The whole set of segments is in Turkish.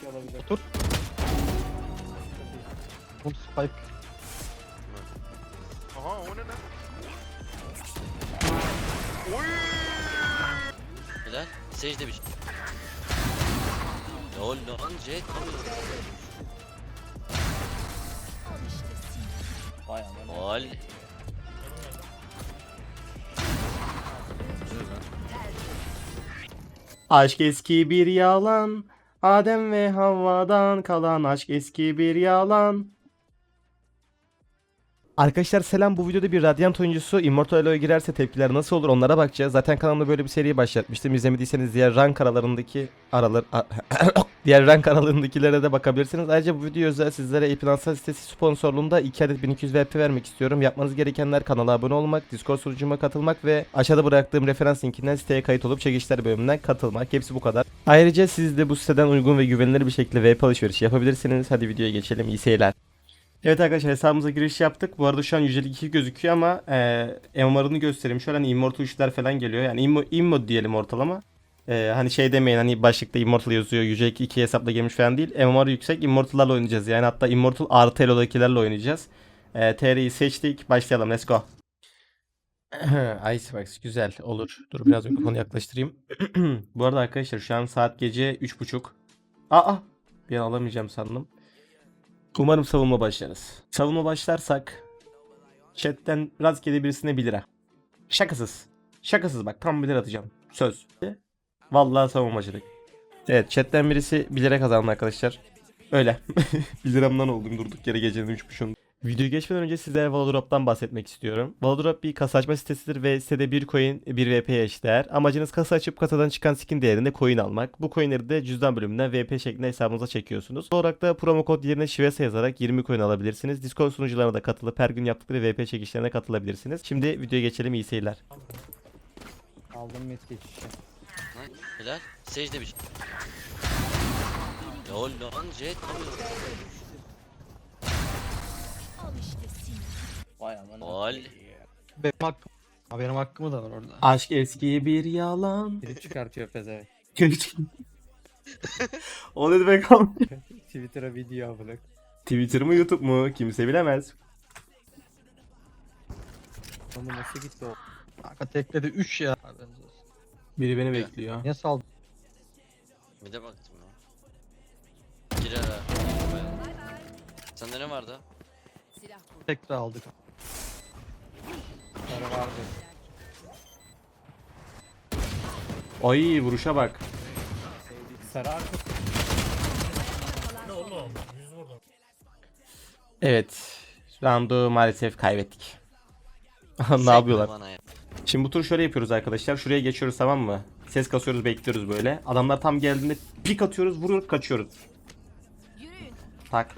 şey olabilir. Otur. Oğlum spike. Aha o ne lan? Oy! Helal. Sage demiş. Lol lan Jet. Vay amına. Lol. Aşk eski bir yalan. Adem ve Havva'dan kalan aşk eski bir yalan. Arkadaşlar selam bu videoda bir Radiant oyuncusu Immortal Elo'ya girerse tepkiler nasıl olur onlara bakacağız. Zaten kanalımda böyle bir seri başlatmıştım. İzlemediyseniz diğer rank aralarındaki aralar diğer rank aralarındakilere de bakabilirsiniz. Ayrıca bu video özel sizlere e-finansal sitesi sponsorluğunda 2 adet 1200 VP vermek istiyorum. Yapmanız gerekenler kanala abone olmak, Discord sunucuma katılmak ve aşağıda bıraktığım referans linkinden siteye kayıt olup çekişler bölümünden katılmak. Hepsi bu kadar. Ayrıca siz de bu siteden uygun ve güvenilir bir şekilde VP alışverişi yapabilirsiniz. Hadi videoya geçelim. İyi seyirler. Evet arkadaşlar hesabımıza giriş yaptık. Bu arada şu an yücelik 2 gözüküyor ama e, MMR'ını göstereyim. Şöyle hani immortal üçler falan geliyor. Yani immo, immo diyelim ortalama. E, hani şey demeyin hani başlıkta immortal yazıyor. Yücelik 2 hesapla gelmiş falan değil. MMR yüksek immortal'larla oynayacağız. Yani hatta immortal artı elo'dakilerle oynayacağız. E, TR'yi seçtik. Başlayalım. Let's go. Icebox güzel olur. Dur biraz mikrofonu yaklaştırayım. Bu arada arkadaşlar şu an saat gece 3.30. Aa bir an alamayacağım sandım. Umarım savunma başlarız. Savunma başlarsak chatten rastgele birisine 1 lira. Şakasız. Şakasız bak tam 1 lira atacağım. Söz. Vallahi savunma başladık. Evet chatten birisi 1 lira kazandı arkadaşlar. Öyle. 1 liramdan oldum durduk yere gecenin 3.30'unda. Videoyu geçmeden önce sizlere Valodrop'tan bahsetmek istiyorum. Valodrop bir kasa açma sitesidir ve sitede bir coin bir VP'ye eşdeğer. Amacınız kasa açıp kasadan çıkan skin değerinde coin almak. Bu coinleri de cüzdan bölümünden VP şeklinde hesabınıza çekiyorsunuz. Son olarak da promo kod yerine şivese yazarak 20 coin alabilirsiniz. Discord sunucularına da katılıp her gün yaptıkları VP çekişlerine katılabilirsiniz. Şimdi videoya geçelim iyi seyirler. Aldım met geçişi. Lan helal. Sage demiş. Lol lan Jet. Lol. Benim hakkım. Ha, benim hakkımı da var orada. Aşk eski bir yalan. Biri çıkartıyor pezevenk. o ne demek abi? Twitter'a video bırak. Twitter mı YouTube mu? Kimse bilemez. Ama nasıl gitti o? Kanka tekledi 3 ya. Biri beni bekliyor. Niye saldın? Bir de baktım ya. Girer ha. Sende ne vardı? Tekrar aldık. Sarı vardı. Ay vuruşa bak. Sarı arka. Evet. Round'u maalesef kaybettik. ne yapıyorlar? Bana ya. Şimdi bu tur şöyle yapıyoruz arkadaşlar. Şuraya geçiyoruz tamam mı? Ses kasıyoruz bekliyoruz böyle. Adamlar tam geldiğinde pik atıyoruz vurup kaçıyoruz. Tak.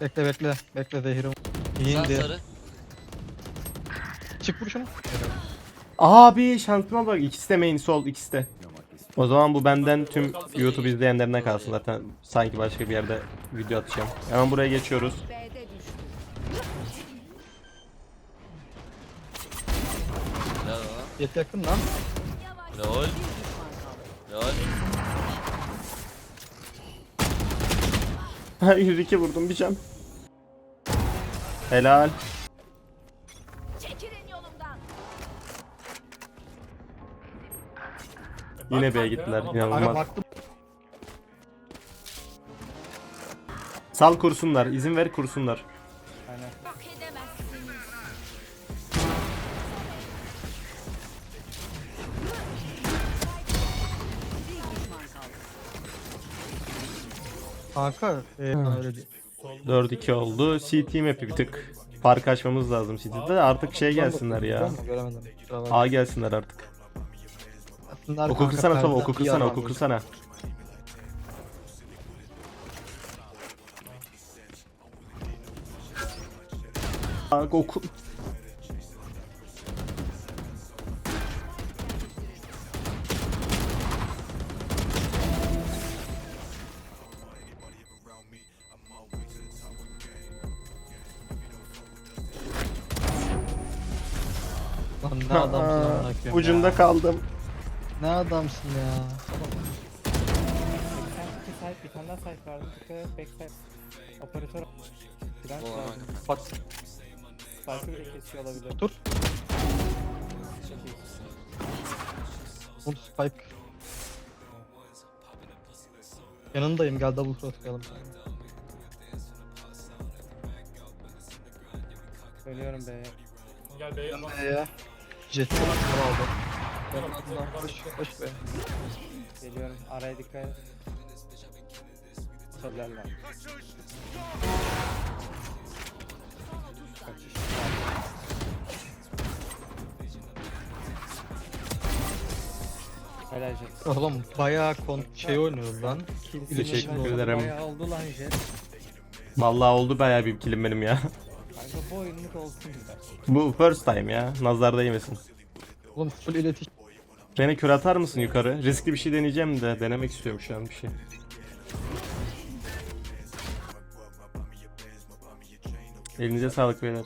Bekle bekle. Bekle zehirim. İyiydi. sarı. Çık vur şunu. Abi şansıma bak ikisi de main sol ikisi de. O zaman bu benden tüm YouTube izleyenlerine kalsın zaten sanki başka bir yerde video atacağım. Hemen buraya geçiyoruz. Helal lan. Yet yakın lan. Lol. Lol. Hayır iki vurdum bir can. Helal. Çekilin yolumdan. Yine B'ye gittiler inanılmaz. baktım. Sal kursunlar izin ver kursunlar. Kanka. E, öyle değil. 4-2 oldu. CT map'i bir tık fark açmamız lazım CT'de. Artık şey gelsinler ya. Göremedim. Kusura bakma. A gelsinler artık. Bunlar Oku kanka kırsana Tova, perdeden oku iyi kırsana, oku kırsana. Oku. Lan Ne adamsın amına koyayım Ucunda ya. kaldım. Ne adamsın ya. 82 site bir tane daha vardı. Dikkat et backside. Operatör. Dolan lazım. Bak Site'ı bile kesiyor olabilir. Dur. Çok iyi. bu spike. Yanındayım gel double cross koyalım. Dönüyorum B'ye. Ya. Jet aldı. Koş koş be. Geliyorum. Araya dikkat et. Söylerler. Kaçış. Helal Jet. Oğlum bayağı kon şey oynuyoruz lan. Kilsin Teşekkür ederim. Bayağı oldu lan Jet. Vallahi oldu bayağı bir kilim benim ya. Kanka bu oyunluk olsun da. Bu first time ya. Nazar değmesin. Oğlum full iletişim. Beni kür atar mısın yukarı? Riskli bir şey deneyeceğim de denemek istiyorum şu an bir şey. Elinize sağlık beyler.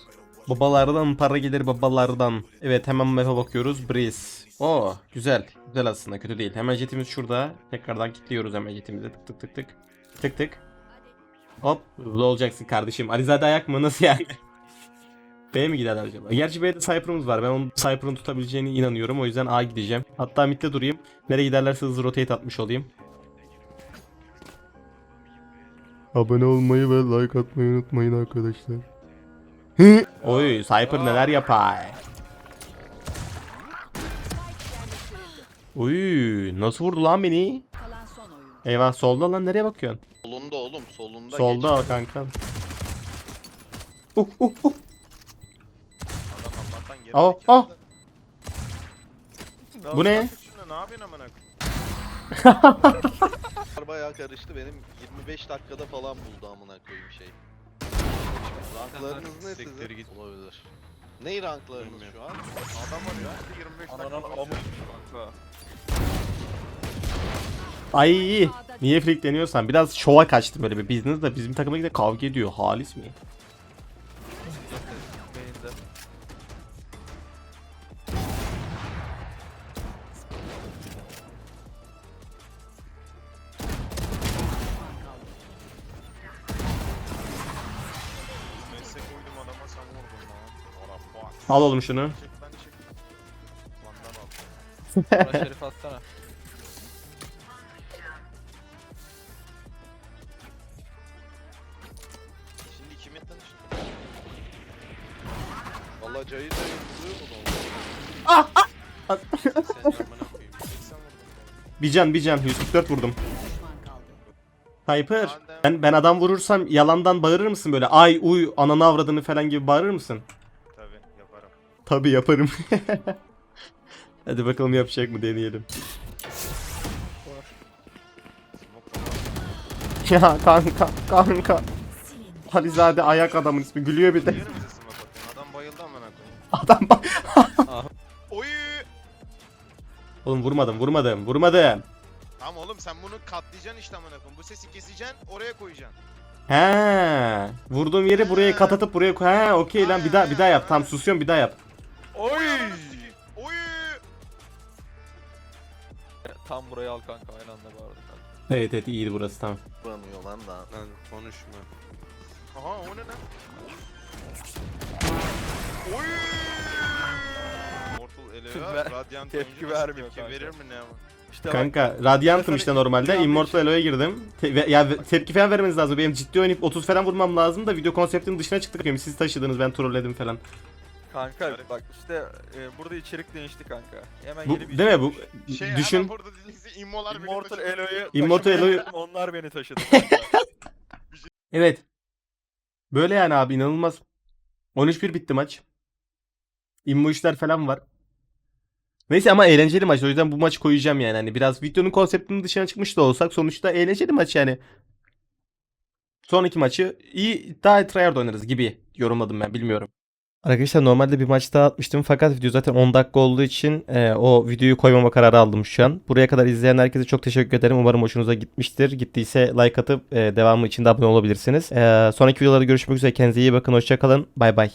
Babalardan para gelir babalardan. Evet hemen map'e bakıyoruz. Breeze. Oo güzel. Güzel aslında kötü değil. Hemen jetimiz şurada. Tekrardan kilitliyoruz hemen jetimizi. Tık tık tık tık. Tık tık. Hop. Hızlı olacaksın kardeşim. Alizade ayak mı? Nasıl yani? B mi giderler acaba? Gerçi B'de Cypher'ımız var. Ben onun Cypher'ın tutabileceğine inanıyorum. O yüzden A gideceğim. Hatta midde durayım. Nereye giderlerse hızlı rotate atmış olayım. Abone olmayı ve like atmayı unutmayın arkadaşlar. Oy Cypher neler yapar. Uy nasıl vurdu lan beni? Kalan son oyun. Eyvah solda lan nereye bakıyorsun? Solunda oğlum solunda. Solda al kanka. Uh uh uh. Zekalı aa. da. Bu ne? Ne yapıyorsun amına koyayım? Bayağı karıştı benim 25 dakikada falan buldu amına koyayım şey. Ranklarınız ne sizin? Olabilir. Ney ranklarınız şu an? Adam arıyor. 25 dakika. Ay niye frikleniyorsan biraz şova kaçtım böyle bir business da bizim takıma gidip kavga ediyor. Halis mi? Al oğlum şunu. Çek ben çek. Landan al. Şerif atsana. Şimdi? Valla? Sen amına koyayım. Sen vurdun beni. Bir can bir can 144 vurdum. Düşman kaldı. Hyper. Ben, ben adam vurursam yalandan bağırır mısın böyle ay uy ananı avradını falan gibi bağırır mısın? Tabi yaparım. Hadi bakalım yapacak mı deneyelim. Ya kanka kanka. Halizade ayak adamın ismi gülüyor bir de. Adam bayıldı amına koyayım. Adam bak. Oy! Oğlum vurmadım vurmadım vurmadım. Tamam oğlum sen bunu katlayacaksın işte amına koyayım. Bu sesi keseceksin, oraya koyacaksın. He. Vurduğum yeri buraya kat atıp buraya koy. He okey lan bir daha bir daha yap. Tam susuyorum bir daha yap. Tam burayı al kanka aynı anda bağırdı kanka. Evet evet iyiydi burası tamam. Vuramıyor lan da. Lan konuşma. Aha o ne lan? Oy! Mortal Elo'ya Ver- Radiant tepki oyuncu nasıl vermiyor tepki kanka. verir mi ne ama? İşte bak, Kanka Radiant'ım işte normalde. Immortal Elo'ya girdim. Te- ve- ya ve- tepki falan vermeniz lazım. Benim ciddi oynayıp 30 falan vurmam lazım da video konseptinin dışına çıktık. Siz taşıdınız ben trolledim falan. Kanka bak işte e, burada içerik değişti kanka. Hemen Bu yeni bir değil mi bu? Şey Düşün. hemen burada dinleyse immolar beni Immortal taşıyor. Elo'yu Immortal Elo'yu- onlar beni taşıdı kanka. Evet. Böyle yani abi inanılmaz. 13-1 bitti maç. İmmo işler falan var. Neyse ama eğlenceli maç. O yüzden bu maçı koyacağım yani. Hani biraz videonun konseptinin dışına çıkmış da olsak sonuçta eğlenceli maç yani. Sonraki maçı iyi daha tryhard oynarız gibi yorumladım ben bilmiyorum. Arkadaşlar normalde bir maç daha atmıştım fakat video zaten 10 dakika olduğu için e, o videoyu koymama kararı aldım şu an. Buraya kadar izleyen herkese çok teşekkür ederim. Umarım hoşunuza gitmiştir. Gittiyse like atıp e, devamı için de abone olabilirsiniz. E, sonraki videolarda görüşmek üzere. Kendinize iyi bakın. Hoşçakalın. Bay bay.